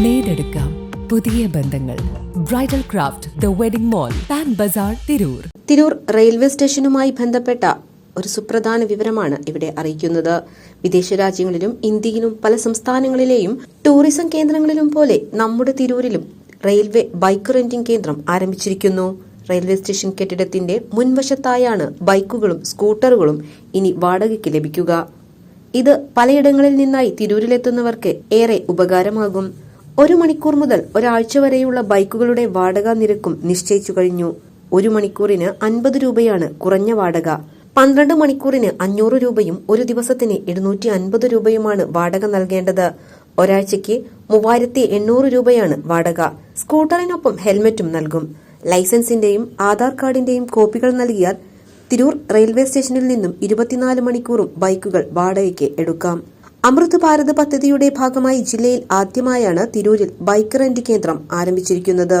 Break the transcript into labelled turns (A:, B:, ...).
A: നേടെടുക്കാം പുതിയ ബന്ധങ്ങൾ. Bridal Craft the Wedding Mall Pan Bazaar Tirur
B: Tirur railway സ്റ്റേഷനുമായി ബന്ധപ്പെട്ട ഒരു സുപ്രധാന വിവരമാണ് ഇവിടെ അറിയിക്കുന്നത്. വിദേശ രാജ്യങ്ങളിലും ഇന്ത്യയിലും പല സംസ്ഥാനങ്ങളിലെയും ടൂറിസം കേന്ദ്രങ്ങളിലും പോലെ നമ്മുടെ തിരൂരിലും റെയിൽവേ ബൈക്ക് റെന്റിംഗ് കേന്ദ്രം ആരംഭിച്ചിരിക്കുന്നു. റെയിൽവേ സ്റ്റേഷൻ കെട്ടിടത്തിന്റെ മുൻവശത്തായാണ് ബൈക്കുകളും സ്കൂട്ടറുകളും ഇനി വാടകയ്ക്ക് ലഭിക്കുക. ഇത് പലയിടങ്ങളിൽ നിന്നായി തിരൂരിലെത്തുന്നവർക്ക് ഏറെ ഉപകാരമാകും. ഒരു മണിക്കൂർ മുതൽ ഒരാഴ്ച വരെയുള്ള ബൈക്കുകളുടെ വാടക നിരക്കും നിശ്ചയിച്ചു കഴിഞ്ഞു. ഒരു മണിക്കൂറിന് അൻപത് രൂപയാണ് കുറഞ്ഞ വാടക. പന്ത്രണ്ട് മണിക്കൂറിന് അഞ്ഞൂറ് രൂപയും ഒരു ദിവസത്തിന് എഴുന്നൂറ്റി അൻപത് രൂപയുമാണ് വാടക നൽകേണ്ടത്. ഒരാഴ്ചയ്ക്ക് മൂവായിരത്തി എണ്ണൂറ് രൂപയാണ് വാടക. സ്കൂട്ടറിനൊപ്പം ഹെൽമറ്റും നൽകും. ലൈസൻസിന്റെയും ആധാർ കാർഡിന്റെയും കോപ്പികൾ നൽകിയാൽ തിരൂർ റെയിൽവേ സ്റ്റേഷനിൽ നിന്നും ഇരുപത്തിനാല് മണിക്കൂറും ബൈക്കുകൾ വാടകയ്ക്ക് എടുക്കാം. അമൃത് ഭാരത് പദ്ധതിയുടെ ഭാഗമായി ജില്ലയിൽ ആദ്യമായാണ് തിരൂരിൽ ബൈക്ക് റെന്റ് കേന്ദ്രം ആരംഭിച്ചിരിക്കുന്നത്.